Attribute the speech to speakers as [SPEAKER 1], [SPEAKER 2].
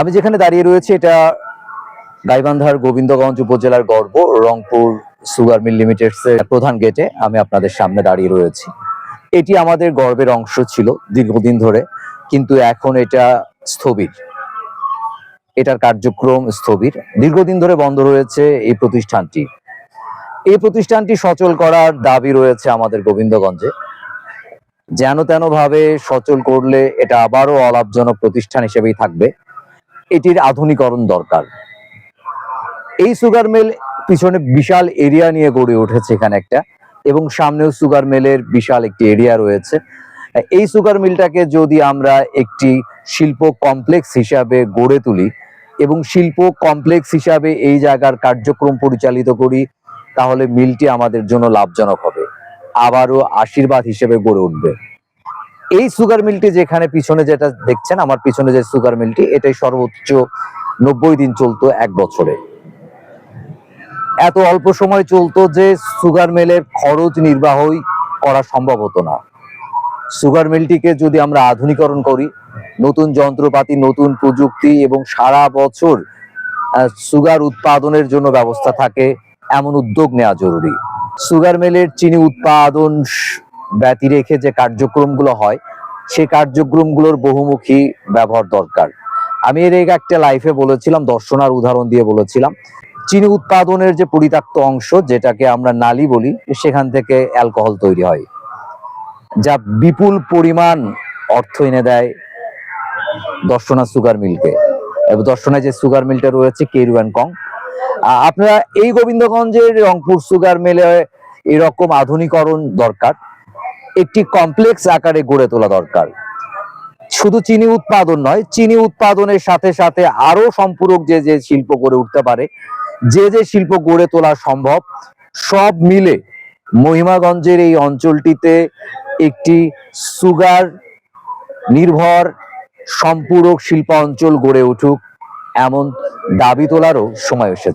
[SPEAKER 1] আমি যেখানে দাঁড়িয়ে রয়েছি, এটা গাইবান্ধার গোবিন্দগঞ্জ উপজেলার গর্ব, রংপুর সুগার মিল লিমিটেডস এর প্রধান গেটে আমি আপনাদের সামনে দাঁড়িয়ে রয়েছি। এটি আমাদের গর্বের অংশ ছিল দীর্ঘদিন ধরে, কিন্তু এখন এটা স্থবির। এটার কার্যক্রম স্থবির। দীর্ঘদিন ধরে বন্ধ রয়েছে এই প্রতিষ্ঠানটি। এই প্রতিষ্ঠানটি সচল করার দাবি রয়েছে আমাদের গোবিন্দগঞ্জে। যেন তেন ভাবে সচল করলে এটা আবারও অলাভজনক প্রতিষ্ঠান হিসেবেই থাকবে। এটির আধুনিকরণ দরকার। এই সুগার মিল পিছনে বিশাল এরিয়া নিয়ে গড়ে উঠেছে এখানে একটা এবং সামনেও সুগার মিলের বিশাল একটি এরিয়া রয়েছে। এই সুগার মিলটাকে যদি আমরা একটি শিল্প কমপ্লেক্স হিসাবে গড়ে তুলি এবং শিল্প কমপ্লেক্স হিসাবে এই জায়গার কার্যক্রম পরিচালিত করি, তাহলে মিলটি আমাদের জন্য লাভজনক হবে। আবারও আশীর্বাদ হিসেবে গড়ে উঠবে। এই সুগার মিলটি যেখানে পিছনে যেটা দেখছেন, আমার পিছনে যে সুগার মিলটি, এটাই সর্বোচ্চ নব্বই দিন চলতো এক বছরে। এত অল্প সময় চলতো যে সুগার মিলের খরচ নির্বাহই করা সম্ভব হতো না। সুগার মিলটিকে যদি আমরা আধুনিকরণ করি, নতুন যন্ত্রপাতি, নতুন প্রযুক্তি এবং সারা বছর সুগার উৎপাদনের জন্য ব্যবস্থা থাকে, এমন উদ্যোগ নেওয়া জরুরি। সুগার মিলের চিনি উৎপাদন ব্যতি রেখে যে কার্যক্রমগুলো হয়, সেই কার্যক্রমগুলোর বহুমুখী ব্যবহার দরকার। আমি এর আগে একটা লাইফে বলেছিলাম, দর্শনার উদাহরণ দিয়ে বলেছিলাম। চিনি উৎপাদনের যে পরিত্যক্ত অংশ, যেটাকে আমরা নালি বলি, সেখান থেকে অ্যালকোহল তৈরি হয়, যা বিপুল পরিমাণ অর্থ এনে দেয় দর্শনা সুগার মিলকে। দর্শনায় যে সুগার মিলটা রয়েছে, কেরু অ্যান্ড কং। আপনারা এই গোবিন্দগঞ্জের রংপুর সুগার মিলে এরকম আধুনিকরণ দরকার। একটি কমপ্লেক্স আকারে গড়ে তোলা দরকার। শুধু চিনি উৎপাদন নয়, চিনি উৎপাদনের সাথে সাথে আরও সম্পূরক যে যে শিল্প গড়ে উঠতে পারে, যে যে শিল্প গড়ে তোলা সম্ভব, সব মিলে মহিমাগঞ্জের এই অঞ্চলটিতে একটি সুগার নির্ভর সম্পূরক শিল্পাঞ্চল গড়ে উঠুক, এমন দাবি তোলারও সময় এসেছে।